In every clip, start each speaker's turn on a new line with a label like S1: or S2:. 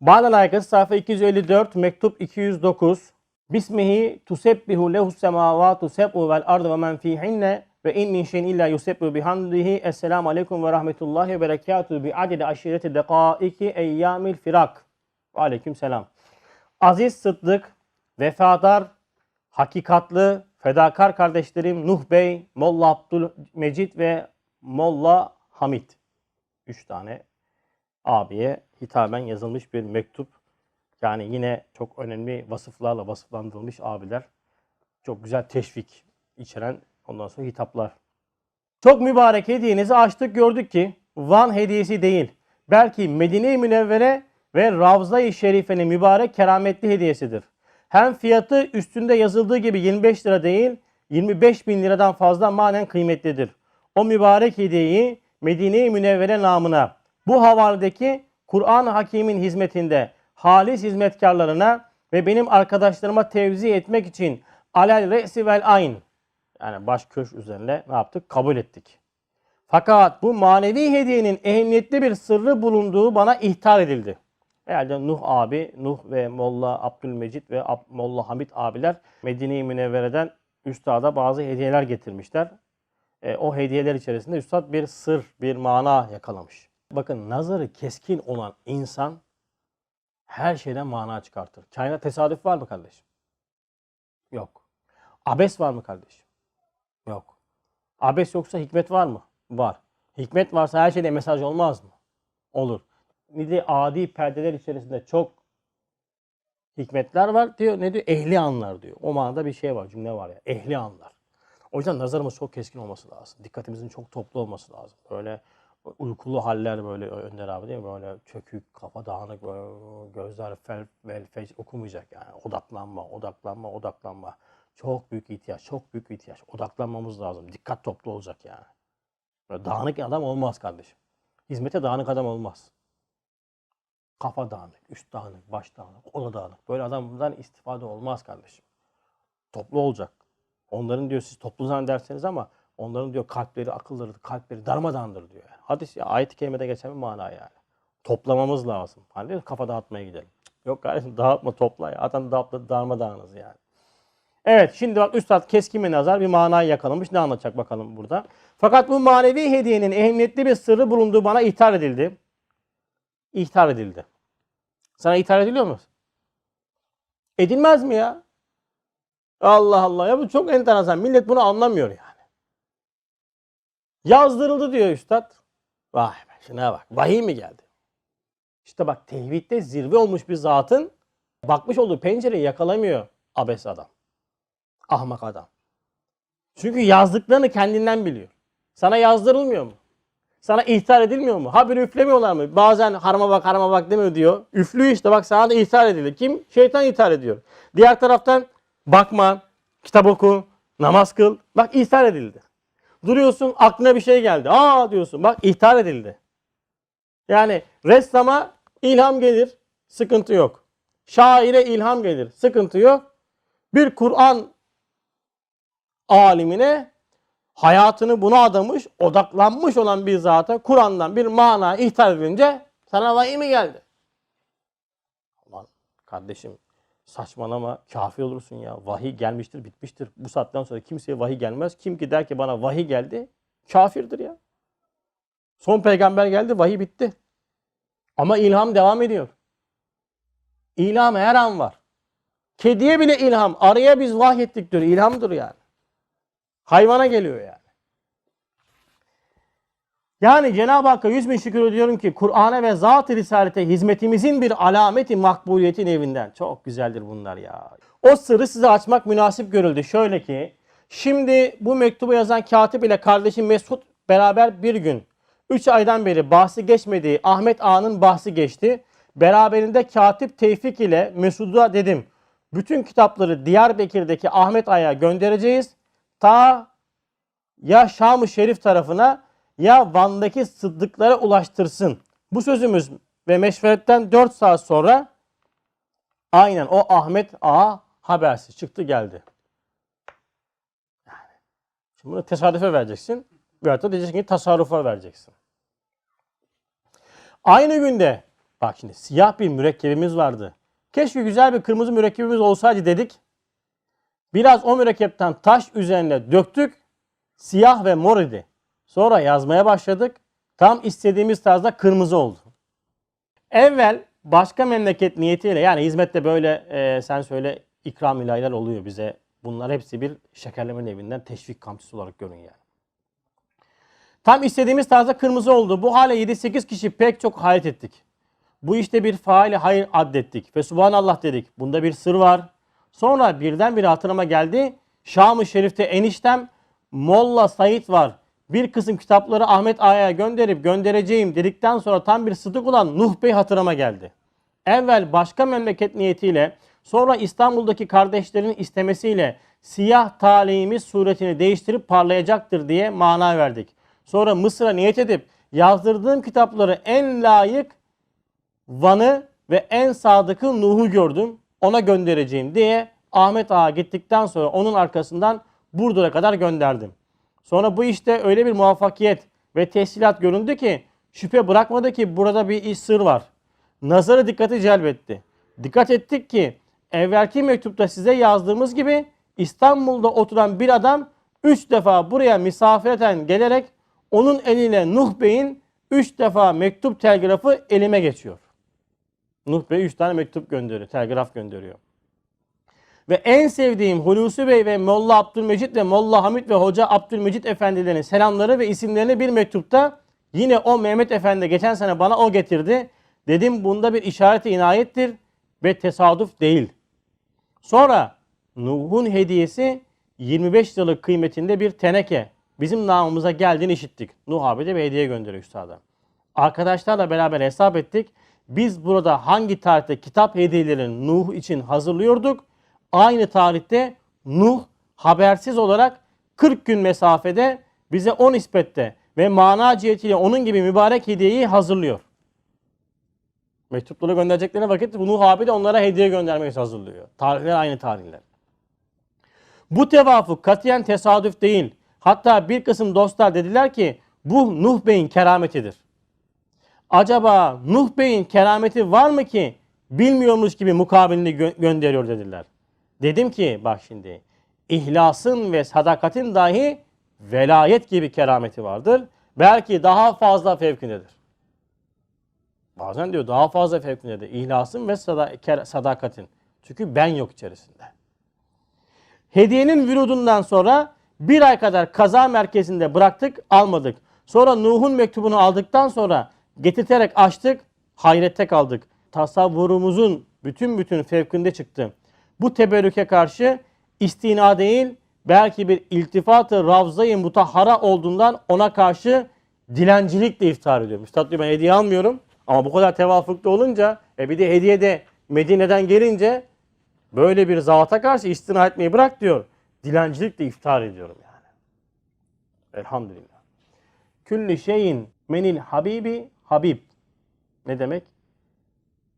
S1: Bana layıkası sayfa 254, mektup 209. Bismihi tusebbihu lehu semavatu seb'u vel ardu ve men fihinne ve in min şeyin illa yusebbihu bihamdihi. Esselamu aleyküm ve rahmetullahi ve berekatuhu bi adede aşireti dekaiki eyyamil firak. Ve aleyküm selam. Aziz Sıddık, vefadar, hakikatlı, fedakar kardeşlerim Nuh Bey, Molla Abdülmecit ve Molla Hamit. Üç tane abiye hitaben yazılmış bir mektup. Yani yine çok önemli vasıflarla vasıflandırılmış abiler. Çok güzel teşvik içeren ondan sonra hitaplar. Çok mübarek hediyenizi açtık gördük ki Van hediyesi değil. Belki Medine-i Münevvere ve Ravza-i Şerife'nin mübarek kerametli hediyesidir. Hem fiyatı üstünde yazıldığı gibi 25 lira değil 25 bin liradan fazla manen kıymetlidir. O mübarek hediyeyi Medine-i Münevvere namına bu havaledeki Kur'an-ı Hakim'in hizmetinde halis hizmetkarlarına ve benim arkadaşlarıma tevzi etmek için alel re'si vel ayn yani baş köş üzerine ne yaptık? Kabul ettik. Fakat bu manevi hediyenin ehemmiyetli bir sırrı bulunduğu bana ihtar edildi. Herhalde Nuh abi, Nuh ve Molla Abdülmecit ve Ab- Molla Hamit abiler Medine-i Münevvere'den üstada bazı hediyeler getirmişler. E, o hediyeler içerisinde üstad bir sır, bir mana yakalamış. Bakın nazarı keskin olan insan her şeyden mana çıkartır. Kainat tesadüf var mı kardeşim? Yok. Abes var mı kardeşim? Yok. Abes yoksa hikmet var mı? Var. Hikmet varsa her şeyde mesaj olmaz mı? Olur. Bir de adi perdeler içerisinde çok hikmetler var diyor. Ne diyor? Ehli anlar diyor. O manada bir şey var, cümle var ya. Ehli anlar. O yüzden nazarımız çok keskin olması lazım. Dikkatimizin çok toplu olması lazım. Böyle uykulu haller böyle Önder abi değil mi? Böyle çökük, kafa dağınık, gözler fel, vel, fec okumayacak yani. Odaklanma, odaklanma, odaklanma. Çok büyük ihtiyaç, çok büyük ihtiyaç. Odaklanmamız lazım. Dikkat toplu olacak yani. Böyle dağınık adam olmaz kardeşim. Hizmete dağınık adam olmaz. Kafa dağınık, üst dağınık, baş dağınık, o da dağınık. Böyle adamdan istifade olmaz kardeşim. Toplu olacak. Onların diyor siz toplu zannederseniz ama onların diyor kalpleri, akılları, kalpleri darmadağındır diyor. Hadis ya ayet-i kerimede geçen bir mana yani. Toplamamız lazım. Hani diyor kafa dağıtmaya gidelim. Yok kardeşim dağıtma topla ya. Adam dağıtma darmadağınız yani. Evet şimdi bak Üstad keskin bir nazar bir manayı yakalamış. Ne anlatacak bakalım burada. Fakat bu manevi hediyenin ehemmiyetli bir sırrı bulunduğu bana ihtar edildi. İhtar edildi. Sana ihtar ediliyor mu? Edilmez mi ya? Allah Allah ya bu çok enteresan. Millet bunu anlamıyor yani. Yazdırıldı diyor üstad. Vay be şuna bak. Vahiy mi geldi? İşte bak tevhidde zirve olmuş bir zatın bakmış olduğu pencereyi yakalamıyor abes adam. Ahmak adam. Çünkü yazdıklarını kendinden biliyor. Sana yazdırılmıyor mu? Sana ihtar edilmiyor mu? Haber üflemiyorlar mı? Bazen harama bak harama bak demiyor diyor. Üflüyor işte bak sana da ihtar edildi. Kim? Şeytan ihtar ediyor. Diğer taraftan bakma, kitap oku, namaz kıl. Bak ihtar edildi. Duruyorsun aklına bir şey geldi. Aa diyorsun bak ihtar edildi. Yani ressama ilham gelir, sıkıntı yok. Şaire ilham gelir, sıkıntı yok. Bir Kur'an alimine hayatını buna adamış, odaklanmış olan bir zata Kur'an'dan bir mana ihtar edilince sana vahiy mi geldi? Aman kardeşim saçmalama kafir olursun ya. Vahiy gelmiştir bitmiştir. Bu saatten sonra kimseye vahiy gelmez. Kim ki der ki bana vahiy geldi kafirdir ya. Son peygamber geldi vahiy bitti. Ama ilham devam ediyor. İlham her an var. Kediye bile ilham. Araya biz vahyettik diyor. İlhamdır yani. Hayvana geliyor yani. Yani Cenab-ı Hakk'a yüz bin şükür ediyorum ki Kur'an'a ve zat-ı risalete hizmetimizin bir alameti makbuliyetin evinden. Çok güzeldir bunlar ya. O sırrı size açmak münasip görüldü. Şöyle ki şimdi bu mektubu yazan katip ile kardeşim Mesut beraber bir gün 3 aydan beri bahsi geçmediği Ahmet Ağa'nın bahsi geçti. Beraberinde katip Tevfik ile Mesud'a dedim. Bütün kitapları Diyarbakır'daki Ahmet Ağa'ya göndereceğiz. Ta ya Şam-ı Şerif tarafına ya Van'daki sıddıklara ulaştırsın. Bu sözümüz ve meşveretten 4 saat sonra aynen o Ahmet Ağa habersiz çıktı geldi. Yani, şimdi bunu tesadüfe vereceksin. Veyahut da diyeceksin ki tasarrufa vereceksin. Aynı günde Bak şimdi siyah bir mürekkebimiz vardı. Keşke güzel bir kırmızı mürekkebimiz olsaydı dedik. Biraz o mürekkepten taş üzerine döktük. Siyah ve mor idi. Sonra yazmaya başladık. Tam istediğimiz tarzda kırmızı oldu. Evvel başka memleket niyetiyle yani hizmette böyle e, sen söyle ikram ilahiler oluyor bize. Bunlar hepsi bir şekerleme evinden teşvik kampüsü olarak görün yani. Tam istediğimiz tarzda kırmızı oldu. Bu hale 7-8 kişi pek çok hayret ettik. Bu işte bir faali hayır addettik. Ve subhanallah dedik. Bunda bir sır var. Sonra birdenbire hatırıma geldi. Şam-ı Şerif'te eniştem Molla Said var. Bir kısım kitapları Ahmet Ağa'ya gönderip göndereceğim dedikten sonra tam bir sıdık olan Nuh Bey hatırıma geldi. Evvel başka memleket niyetiyle sonra İstanbul'daki kardeşlerin istemesiyle siyah talihimiz suretini değiştirip parlayacaktır diye mana verdik. Sonra Mısır'a niyet edip yazdırdığım kitapları en layık Van'ı ve en sadıkı Nuh'u gördüm. Ona göndereceğim diye Ahmet Ağa gittikten sonra onun arkasından Burdur'a kadar gönderdim. Sonra bu işte öyle bir muvaffakiyet ve teslilat göründü ki şüphe bırakmadı ki burada bir iş sır var. Nazarı dikkati celbetti. Dikkat ettik ki evvelki mektupta size yazdığımız gibi İstanbul'da oturan bir adam üç defa buraya misafireten gelerek onun eliyle Nuh Bey'in üç defa mektup telgrafı elime geçiyor. Nuh Bey 3 tane mektup gönderiyor, telgraf gönderiyor. Ve en sevdiğim Hulusi Bey ve Molla Abdülmecit ve Molla Hamit ve Hoca Abdülmecit efendilerin selamları ve isimlerini bir mektupta yine o Mehmet Efendi geçen sene bana o getirdi. Dedim bunda bir işareti inayettir ve tesadüf değil. Sonra Nuh'un hediyesi 25 liralık kıymetinde bir teneke bizim namımıza geldiğini işittik. Nuh abi de bir hediye gönderiyor üstada. Arkadaşlarla beraber hesap ettik. Biz burada hangi tarihte kitap hediyelerini Nuh için hazırlıyorduk? Aynı tarihte Nuh habersiz olarak 40 gün mesafede bize o nispette ve mana cihetiyle onun gibi mübarek hediyeyi hazırlıyor. Mektupları göndereceklerine vakit Nuh abi de onlara hediye göndermeyi hazırlıyor. Tarihler aynı tarihler. Bu tevafuk katiyen tesadüf değil. Hatta bir kısım dostlar dediler ki bu Nuh Bey'in kerametidir. Acaba Nuh Bey'in kerameti var mı ki bilmiyormuş gibi mukabilini gö- gönderiyor dediler. Dedim ki bak şimdi ihlasın ve sadakatin dahi velayet gibi kerameti vardır. Belki daha fazla fevkindedir. Bazen diyor daha fazla fevkindedir. İhlasın ve sada- sadakatin. Çünkü ben yok içerisinde. Hediyenin vürudundan sonra bir ay kadar kaza merkezinde bıraktık, almadık. Sonra Nuh'un mektubunu aldıktan sonra getirterek açtık, hayrette kaldık. Tasavvurumuzun bütün bütün fevkinde çıktı. Bu teberrüke karşı istina değil, belki bir iltifat-ı ravza-i mutahhara olduğundan ona karşı dilencilikle iftar ediyorum. Üstad diyor ben hediye almıyorum ama bu kadar tevafuklu olunca e bir de hediye de Medine'den gelince böyle bir zata karşı istina etmeyi bırak diyor. Dilencilikle iftar ediyorum yani. Elhamdülillah. Külli şeyin menil habibi habib. Ne demek?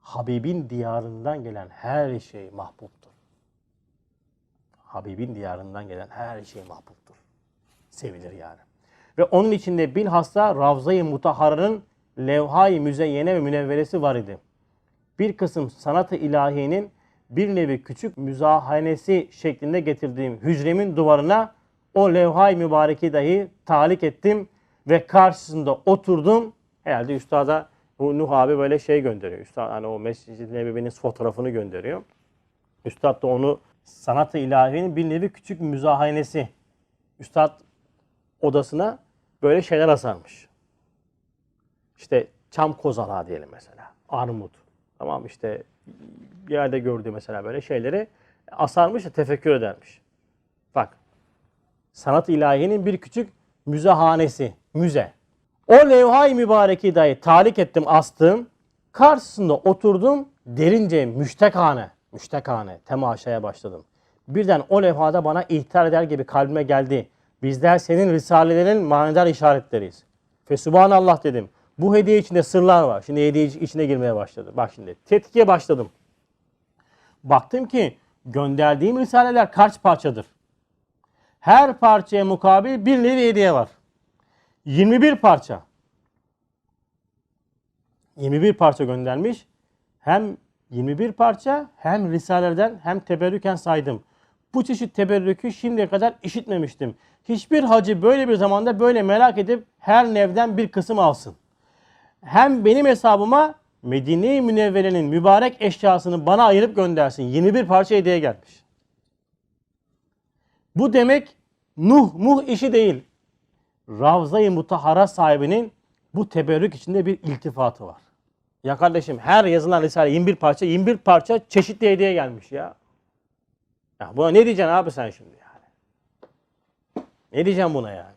S1: Habibin diyarından gelen her şey mahbubtur. Habibin diyarından gelen her şey mahbubtur. Sevilir yani. Ve onun içinde bilhassa Ravza-i Mutaharra'nın levha-i müzeyyene ve münevveresi var idi. Bir kısım sanat-ı ilahiyenin bir nevi küçük müzahanesi şeklinde getirdiğim hücremin duvarına o levha-i mübareki dahi talik ettim ve karşısında oturdum. Herhalde üstada bu Nuh abi böyle şey gönderiyor. Üstad hani o Mescid-i Nebevi'nin fotoğrafını gönderiyor. Üstad da onu sanat-ı ilahinin bir nevi küçük müzahanesi. Üstad odasına böyle şeyler asarmış. İşte çam kozalağı diyelim mesela. Armut. Tamam işte bir yerde gördüğü mesela böyle şeyleri asarmış da tefekkür edermiş. Bak. Sanat ilahinin bir küçük müzehanesi. Müze. O levha-i mübareki dahi talik ettim, astım. Karşısında oturdum. Derince müştekane, müştekane temaşaya başladım. Birden o levhada bana ihtar eder gibi kalbime geldi. Bizler senin risalelerin manidar işaretleriyiz. Fe subhanallah dedim. Bu hediye içinde sırlar var. Şimdi hediye içine girmeye başladı. Bak şimdi tetkiye başladım. Baktım ki gönderdiğim risaleler kaç parçadır? Her parçaya mukabil bir nevi hediye var. 21 parça. 21 parça göndermiş. Hem 21 parça hem risaleden hem teberrüken saydım. Bu çeşit teberrükü şimdiye kadar işitmemiştim. Hiçbir hacı böyle bir zamanda böyle merak edip her nevden bir kısım alsın. Hem benim hesabıma Medine-i Münevvere'nin mübarek eşyasını bana ayırıp göndersin. 21 parça hediye gelmiş. Bu demek Nuh muh işi değil. Ravza-i Mutahhara sahibinin bu teberrük içinde bir iltifatı var. Ya kardeşim her yazılan risale 21 parça 21 parça çeşitli hediye gelmiş ya. Ya buna ne diyeceksin abi sen şimdi yani? Ne diyeceğim buna yani?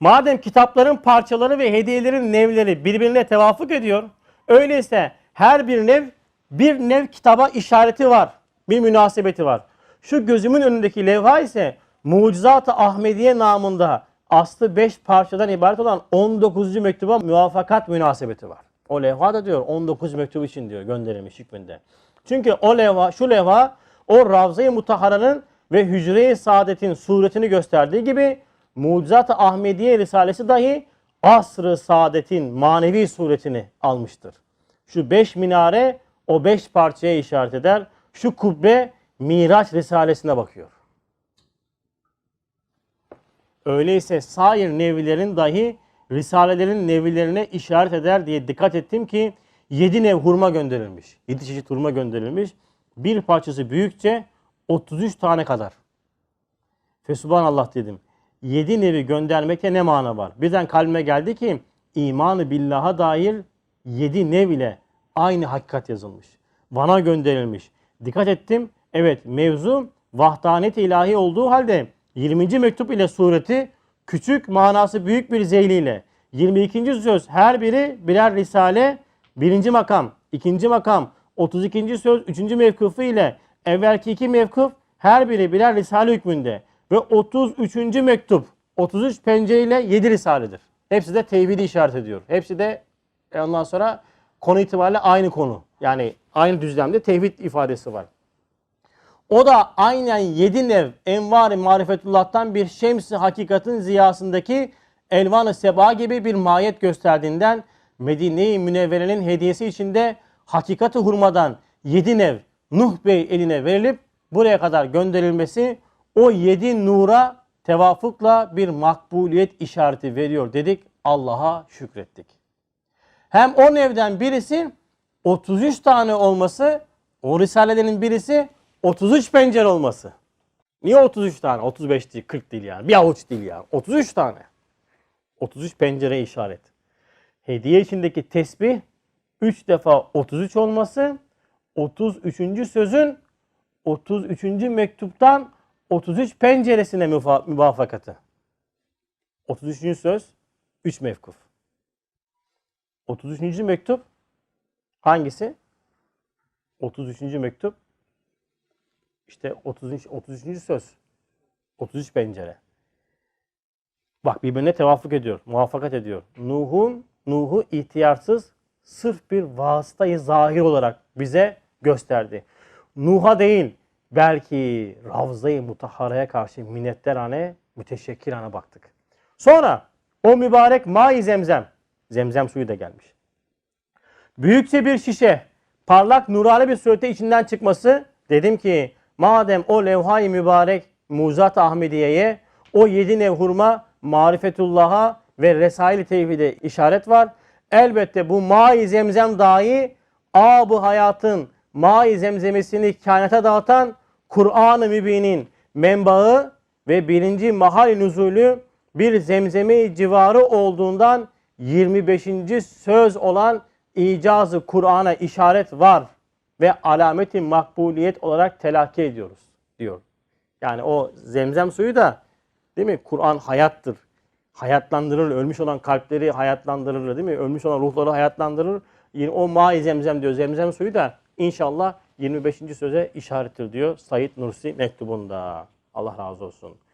S1: Madem kitapların parçaları ve hediyelerin nevleri birbirine tevafuk ediyor, öyleyse her bir nev bir nev kitaba işareti var, bir münasebeti var. Şu gözümün önündeki levha ise Mucizat-ı Ahmediye namında aslı 5 parçadan ibaret olan 19. mektuba muvaffakat münasebeti var. O levha da diyor 19 mektup için diyor gönderilmiş hükmünde. Çünkü o levha, şu levha o Ravza-i Mutahhara'nın ve Hücre-i Saadet'in suretini gösterdiği gibi Mucizat-ı Ahmediye Risalesi dahi Asr-ı Saadet'in manevi suretini almıştır. Şu beş minare o beş parçaya işaret eder. Şu kubbe Miraç Risalesine bakıyor. Öyleyse sair nevilerin dahi risalelerin nevilerine işaret eder diye dikkat ettim ki 7 nev hurma gönderilmiş. 7 çeşit hurma gönderilmiş. Bir parçası büyükçe 33 tane kadar. Fesubhanallah dedim. 7 nevi göndermekte ne mana var? Birden kalbime geldi ki imanı billaha dair 7 nev ile aynı hakikat yazılmış. Bana gönderilmiş. Dikkat ettim. Evet mevzu vahdanet ilahi olduğu halde 20. mektup ile sureti küçük manası büyük bir zeyliyle 22. söz her biri birer risale birinci makam, ikinci makam, 32. söz üçüncü mevkıfı ile evvelki iki mevkıf her biri birer risale hükmünde ve 33. mektup 33 pencere ile 7 risaledir. Hepsi de tevhidi işaret ediyor. Hepsi de e, ondan sonra konu itibariyle aynı konu. Yani aynı düzlemde tevhid ifadesi var. O da aynen yedi nev envar-ı marifetullah'tan bir şems-i hakikatin ziyasındaki elvan-ı seba gibi bir mahiyet gösterdiğinden Medine-i Münevvere'nin hediyesi içinde hakikati hurmadan yedi nev Nuh Bey eline verilip buraya kadar gönderilmesi o yedi nura tevafukla bir makbuliyet işareti veriyor dedik. Allah'a şükrettik. Hem o nevden birisi 33 tane olması, o risalelerin birisi 33 pencere olması. Niye 33 tane? 35 değil, 40 değil yani. Bir avuç değil yani. 33 tane. 33 pencere işaret. Hediye içindeki tesbih 3 defa 33 olması 33. sözün 33. mektuptan 33 penceresine müvafakatı. 33. söz 3 mevkuf. 33. mektup hangisi? 33. mektup işte 30. 33. söz. 33 pencere. Bak birbirine tevafuk ediyor, muvaffakat ediyor. Nuh'un Nuh'u ihtiyarsız sırf bir vasıtayı zahir olarak bize gösterdi. Nuh'a değil belki Ravza-i Mutahhara'ya karşı minnettarane, müteşekkirane baktık. Sonra o mübarek mai zemzem, zemzem suyu da gelmiş. Büyükçe bir şişe, parlak nurani bir surette içinden çıkması dedim ki madem o levha-i mübarek Muzat Ahmediye'ye o yedi nev hurma marifetullah'a ve resail-i tevhide işaret var. Elbette bu mai zemzem dahi ab hayatın mai zemzemesini kainata dağıtan Kur'an-ı Mübin'in menbaı ve birinci mahal nüzulü bir zemzeme civarı olduğundan 25. söz olan icazı Kur'an'a işaret var ve alameti makbuliyet olarak telakki ediyoruz diyor. Yani o zemzem suyu da değil mi? Kur'an hayattır. Hayatlandırır. Ölmüş olan kalpleri hayatlandırır değil mi? Ölmüş olan ruhları hayatlandırır. Yine o mai zemzem diyor. Zemzem suyu da inşallah 25. söze işarettir diyor Said Nursi mektubunda. Allah razı olsun.